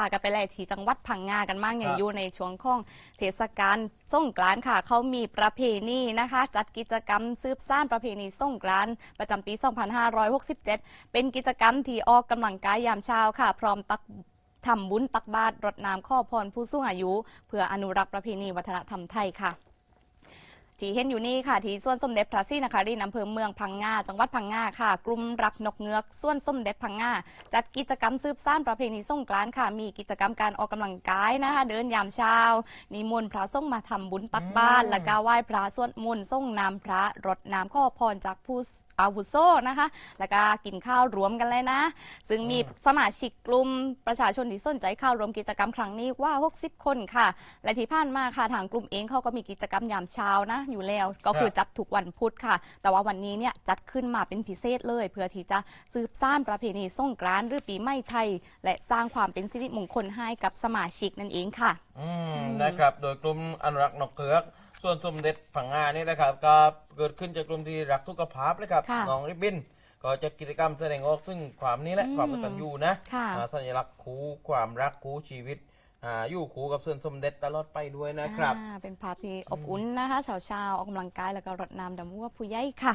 ากันไปเลยที่จังหวัดพังงากันบ้างอย่างครับอยู่ในช่วงของเทศกาลสงกรานต์ค่ะ เขามีประเพณีนะคะ จัดกิจกรรมสืบสานประเพณีสงกรานต์ประจำปี 2567 เป็นกิจกรรมที่ออกกำลังกายยามเช้าค่ะ พร้อมตักทำบุญตักบาตรรดน้ำข้อพรผู้สูงอายุ เพื่ออนุรักษ์ประเพณีวัฒนธรรมไทยค่ะ ที่เห็นอยู่นี่ค่ะ ที่ส่วนสมเด็จพระศรีนครินทร์อำเภอเมืองพังงาจังหวัดพังงาค่ะ กลุ่มรักนกเงือกส่วนสมเด็จพังงาจัดกิจกรรมสืบสานประเพณีสงกรานต์ค่ะ มีกิจกรรมการออกกำลังกายนะคะ เดินยามเช้านิมนต์พระสงฆ์มาทำบุญตักบาตรอืมแล้วก็ไหว้พระสวดมนต์ส่งน้ำพระรดน้ำข้อพรจากผู้อาวุโสนะคะ แล้วก็กินข้าวรวมกันเลยนะ ซึ่งมีสมาชิกกลุ่มประชาชนที่สนใจเข้าร่วมกิจกรรมครั้งนี้ว่า 60 คนค่ะ และที่ผ่านมาค่ะทางกลุ่มเองเขาก็มีกิจกรรมยามเช้านะอยู่แล้ว ก็คือจัดทุกวันพุธค่ะ แต่ว่าวันนี้เนี่ยจัดขึ้นมาเป็นพิเศษเลย เพื่อที่จะสืบสานประเพณีสงกรานต์หรือปีใหม่ไทย และสร้างความเป็นสิริมงคลให้กับสมาชิกนั่นเองค่ะอืมอืมนะครับ โดยกลุ่มอนุรักษ์นกเขือกส่วนสมเด็จผังงานี่นะครับ ก็เกิดขึ้นจากกลุ่มที่รักสุขภาพเลยครับค่ะน้องริบบิน ก็จัดกิจกรรมแสดงออกซึ่งความนี้แหละอืมความกตัญญูนะค่ะ อ่าสัญลักษณ์คู่ความรักคู่ชีวิต อ่าอยู่คู่กับส่วนสมเด็จตลอดไปด้วยนะครับ อ่าเป็นพาร์ทที่อบอุ่นนะคะเช้าๆออกกำลังกายแล้วก็รดน้ำดำหัวผู้ใหญ่ค่ะ